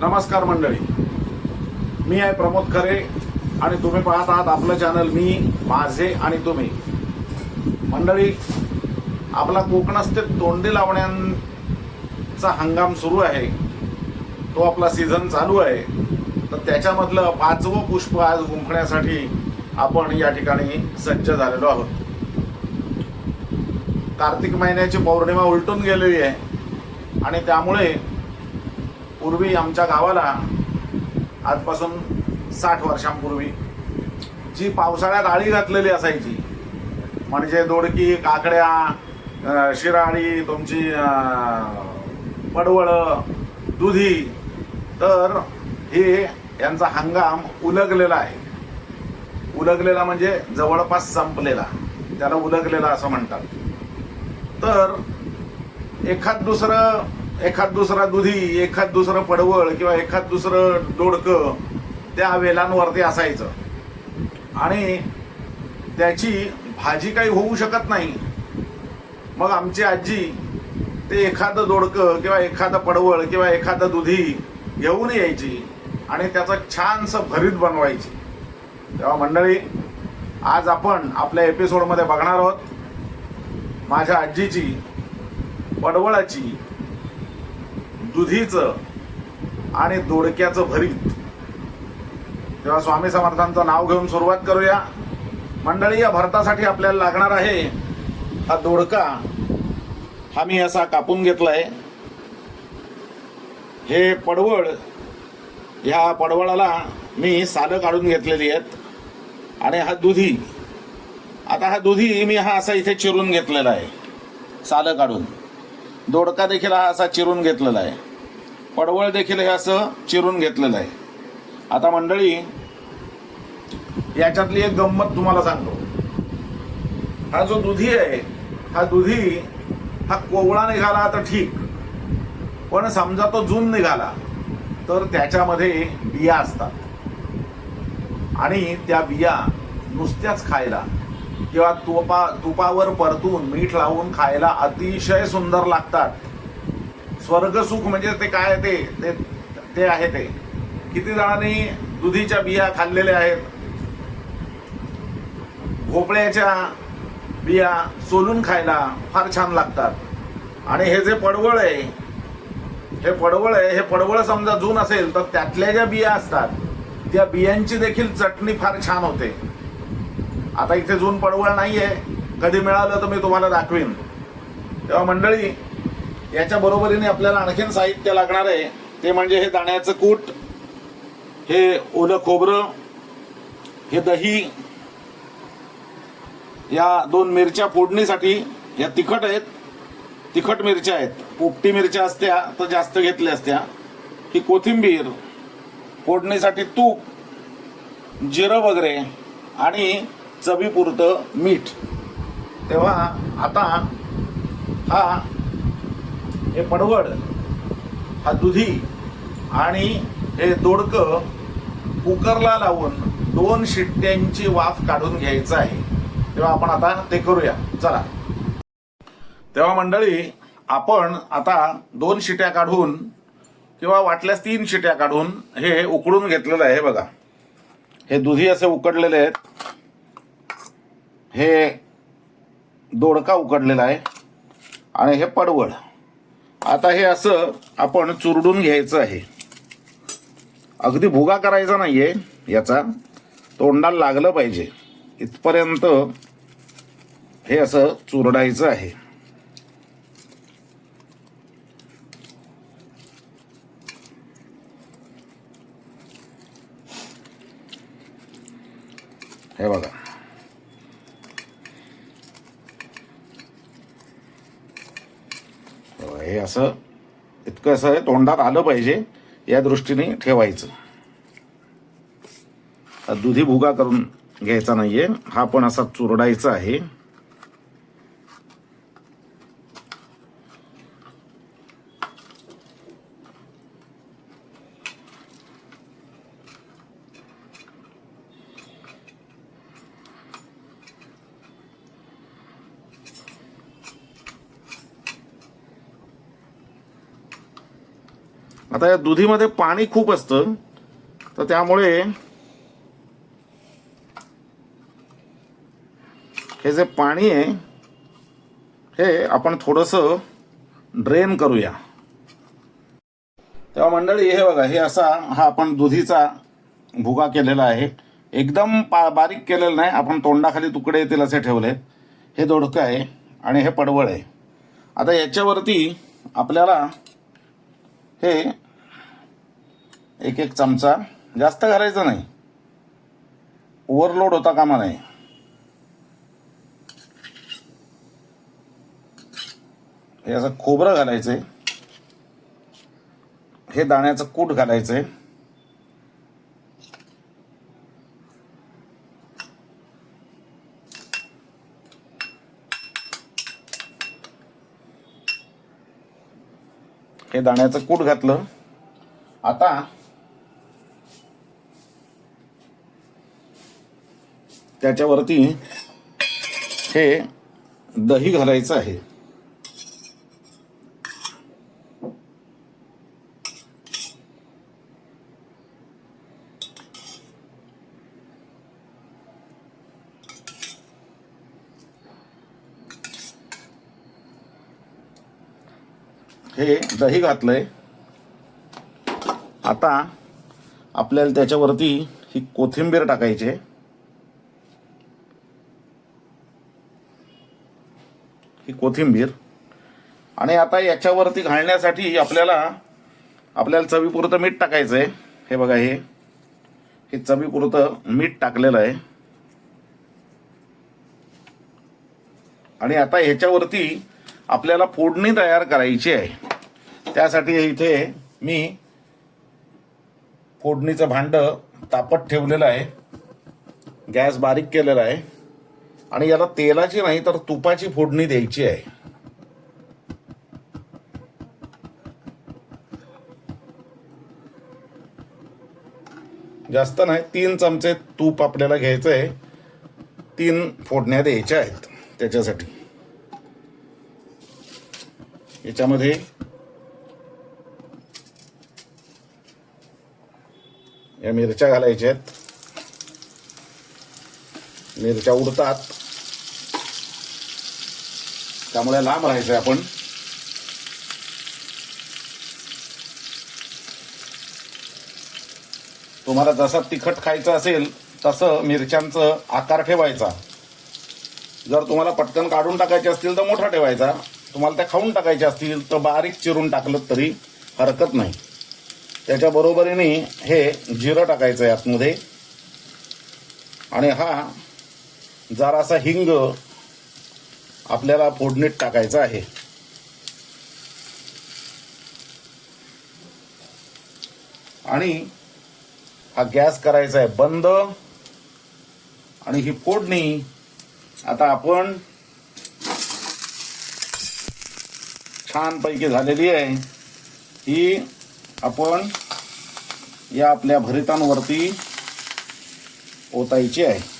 नमस्कार मंडळी. मी आहे प्रमोद खरे आणि तुम्ही पाहत आहात आपलं चॅनल मी माझे आणि तुम्ही. मंडळी आपला कोकणस्थ तोंडी लावण्यांचा हंगाम सुरू आहे. तो आपला सीझन चालू आहे. तर त्याच्यामधलं पाचवं पुष्प आज गुंफण्यासाठी आपण या ठिकाणी सज्ज झालेलो आहोत. कार्तिक महिन्याची पौर्णिमा उलटून गेलेली आहे. आणि त्यामुळे पूर्वी आमच्या गावाला आजपासून साठ वर्षांपूर्वी जी पावसाळ्यात आळी घातलेली असायची म्हणजे दोडकी काकड्या शिराळी तुमची पडवळं पडवळ दुधी तर हे यांचा हंगाम उलगलेला आहे. उलगलेला म्हणजे जवळपास संपलेला. त्याला उलगलेला असं म्हणतात. तर एखाद दुसरं एखाद दुसरा दुधी एखाद दुसरं पडवळ किंवा एखाद दुसरं दोडकं त्या वेलांवरती असायचं. आणि त्याची भाजी काही होऊ शकत नाही. मग आमची आजी ते एखादं दोडकं किंवा एखादं पडवळ किंवा एखादं दुधी घेऊन यायची आणि त्याचं छानसं भरीत बनवायची. तेव्हा मंडळी आज आपण आपल्या एपिसोडमध्ये बघणार आहोत माझ्या आजीची पडवळाची दुधीचं आणि दोडक्याचं भरीत. तेव्हा स्वामी समर्थांचं नाव घेऊन सुरुवात करूया. मंडळी या भरतासाठी आपल्याला लागणार आहे हा दोडका. हा मी असा कापून घेतलाय. हे पडवळ ह्या पडवळाला मी सालं काढून घेतलेली आहेत आणि हा दुधी. आता हा दुधी मी हा असा इथे चिरून घेतलेला आहे सालं काढून. दोडका देखील हा असा चिरून घेतलेला आहे. पडवळ देखील हे असं चिरून घेतलेलं आहे. आता मंडळी याच्यातली एक गंमत तुम्हाला सांगतो. हा जो दुधी आहे हा दुधी हा कोवळा निघाला तर ठीक. पण समजा तो जून निघाला तर त्याच्यामध्ये बिया असतात. आणि त्या बिया नुसत्याच खायला किंवा तुपा तुपावर परतून मीठ लावून खायला अतिशय सुंदर लागतात. स्वर्गसुख म्हणजे ते काय ते? ते ते आहे ते. किती जणांनी दुधीच्या बिया खाल्लेल्या आहेत? भोपळ्याच्या बिया सोलून खायला फार छान लागतात. आणि हे जे पडवळ आहे हे पडवळ आहे हे पडवळ समजा जून असेल तर त्यातल्या ज्या बिया असतात त्या बियांची देखील चटणी फार छान होते. आता इथे जून पडवळ नाही आहे कधी मिळालं तर मी तुम्हाला दाखवीन. तेव्हा मंडळी याच्या बरोबरीने आपल्याला आणखीन साहित्य लागणार आहे. ते म्हणजे हे दाण्याचं कूट हे ओलं खोबरं हे दही या दोन मिरच्या फोडणीसाठी या तिखट आहेत. तिखट मिरच्या आहेत. पोपटी मिरच्या असत्या तर जास्त घेतल्या असत्या. ही कोथिंबीर फोडणीसाठी तूप जिरं वगैरे आणि चवीपुरतं मीठ. तेव्हा आता हा हे पडवड हा दुधी आणि हे दोडकं कुकरला लावून दोन शिट्ट्यांची वाफ काढून घ्यायचं आहे. तेव्हा आपण आता ते करूया. चला. तेव्हा मंडळी आपण आता दोन शिट्या काढून किंवा वाटल्यास तीन शिट्या काढून हे उकडून घेतलेलं आहे बघा. हे दुधी असे उकडलेले आहेत. हे दोडका उकडलेला आहे आणि हे पडवळ. आता हे असं आपण चुरडून घ्यायचं आहे. अगदी भुगा करायचा नाहीये याचा. तोंडाला लागलं पाहिजे. इथपर्यंत हे असं चुरडायचं आहे. हे बघा हे असं इतकं असं तोंडात आलं पाहिजे या दृष्टीने ठेवायचं. दुधी भुगा करून घ्यायचा नाहीये. हा पण असा चुरडायचा आहे. आता या दुधीमध्ये पाणी खूप असतं. तर त्यामुळे हे जे पाणी आहे हे आपण थोडंसं ड्रेन करूया. तेव्हा मंडळी हे बघा हे असा हा आपण दुधीचा भुगा केलेला आहे. एकदम पा बारीक केलेलं नाही आपण तोंडाखाली तुकडे येतील असे ठेवले. हे दोडकं आहे आणि हे पडवळ आहे. आता याच्यावरती आपल्याला हे एक एक चमचा. जास्त घालायचा नाही. ओव्हरलोड होता कामा नाही हे असं खोबरं घालायचंय. हे दाण्याचं कूट घालायचंय. हे दाण्याचं कूट घातलं. आता त्याच्यावरती हे दही घालायचं आहे हे दही घातलंय आता आपल्याला त्याच्यावरती ही कोथिंबीर टाकायची आहे. ही कोथिंबीर. आणि आता याच्यावरती घालण्यासाठी आपल्याला आपल्याला चवीपुरतं मीठ टाकायचं आहे हे बघा हे. हे चवीपुरतं मीठ टाकलेलं आहे. आणि आता ह्याच्यावरती आपल्याला फोडणी तयार करायची आहे. त्यासाठी इथे मी फोडणीचं भांड तापत ठेवलेलं आहे. गॅस बारीक केलेला आहे. आणि याला तेलाची नाही तर तुपाची फोडणी द्यायची आहे. जास्त नाही तीन चमचे तूप आपल्याला घ्यायचं आहे तीन फोडण्या द्यायच्या आहेत त्याच्यासाठी. याच्यामध्ये या मिरच्या घालायच्या आहेत. मिरच्या उडतात. त्यामुळे लांब राहायचं आहे आपण. तुम्हाला जसा तिखट खायचं असेल तसं मिरच्यांचं आकार ठेवायचा. जर तुम्हाला पटकन काढून टाकायचे असतील तर मोठा ठेवायचा. तुम्हाला त्या खाऊन टाकायचे असतील तर बारीक चिरून टाकलं तरी हरकत नाही. त्याच्या बरोबरीने हे जिरं टाकायचं आहे आतमध्ये आणि हा जरासा हिंग आपल्याला फोडणीत टाकायचा आहे. आणि हा गॅस करायचा आहे बंद. आणि ही फोडणी आता आपण छानपैकी झालेली आहे. ही आपण या आपल्या भरितांवरती ओतायची आहे.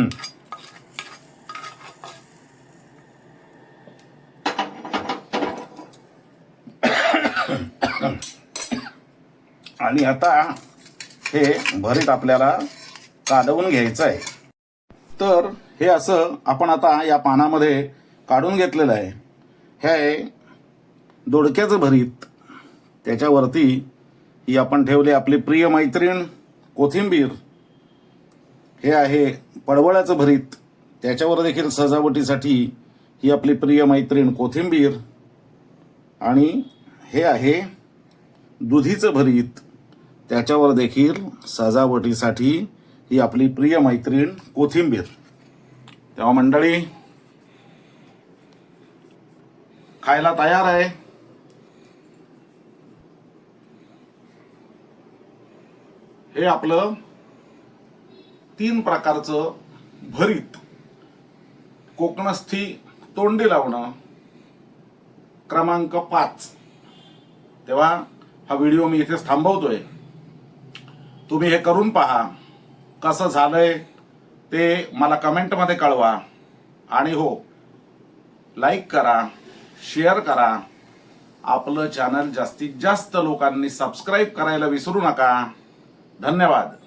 आणि आता हे भरीत आपल्याला काढवून घ्यायचं आहे तर हे असं आपण आता या पानामध्ये काढून घेतलेलं आहे. हे आहे दोडक्याचं भरीत. त्याच्यावरती ही आपण ठेवली आपली प्रिय मैत्रीण कोथिंबीर. हे आहे पडवळाचं भरीत त्याच्यावर देखील सजावटीसाठी ही आपली प्रिय मैत्रीण कोथिंबीर आणि हे आहे दुधीचं भरीत. त्याच्यावर देखील सजावटीसाठी ही आपली प्रिय मैत्रीण कोथिंबीर. तेव्हा मंडळी खायला तयार आहे. हे आपलं तीन प्रकारचं भरीत. कोकणस्थी तोंडी लावणं क्रमांक पाच. तेव्हा हा व्हिडिओ मी इथेच थांबवतोय. तुम्ही हे करून पहा कसं झालंय ते मला कमेंटमध्ये कळवा. आणि हो लाईक करा शेअर करा. आपलं चॅनल जास्तीत जास्त लोकांनी सबस्क्राईब करायला विसरू नका. धन्यवाद.